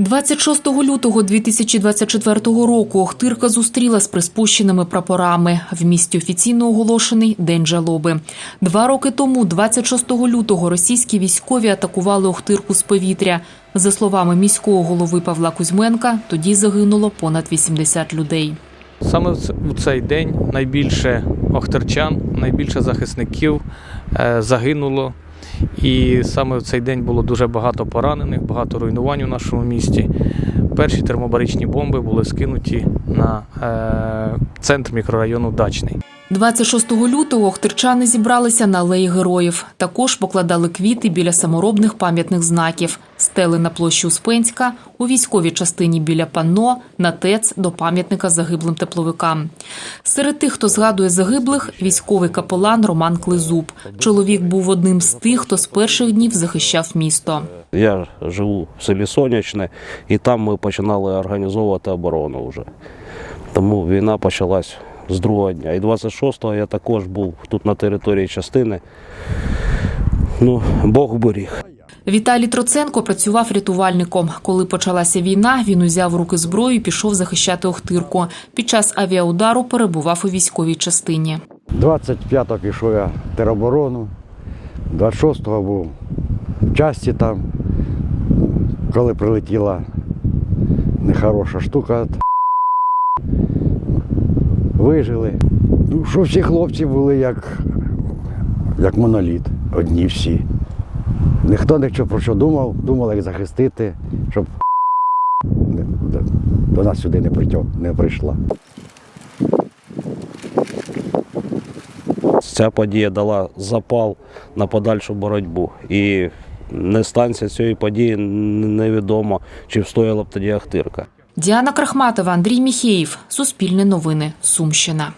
26 лютого 2024 року Охтирка зустріла з приспущеними прапорами. В місті офіційно оголошений День жалоби. Два роки тому, 26 лютого, російські військові атакували Охтирку з повітря. За словами міського голови Павла Кузьменка, тоді загинуло понад 80 людей. Саме в цей день найбільше охтерчан, найбільше захисників е, загинуло. І саме в цей день було дуже багато поранених, багато руйнувань у нашому місті. Перші термобаричні бомби були скинуті на е, центр мікрорайону Дачний. 26 лютого охтирчани зібралися на алеї героїв. Також покладали квіти біля саморобних пам'ятних знаків, стели на площі Успенська, у військовій частині біля панно, на ТЕЦ до пам'ятника загиблим тепловикам. Серед тих, хто згадує загиблих, військовий капелан Роман Клизуб. Чоловік був одним з тих, хто з перших днів захищав місто. Я живу в селі Сонячне, і там ми починали організовувати оборону вже. Тому війна почалась з другого дня. І 26-го я також був тут на території частини. Ну, Бог беріг. Віталій Троценко працював рятувальником. Коли почалася війна, він узяв руки зброю і пішов захищати Охтирку. Під час авіаудару перебував у військовій частині. 25-го пішов я в тероборону, 26-го був в часті там, коли прилетіла нехороша штука. Вижили. Ну, що всі хлопці були як, як моноліт, одні всі. Ніхто нічого про що думав, думав, як захистити, щоб до, нас сюди не, притьо, не прийшла. Ця подія дала запал на подальшу боротьбу. І не станція цієї події невідомо, чи встояла б тоді Ахтирка. Діана Крахматова, Андрій Міхеїв, Суспільне новини. Сумщина.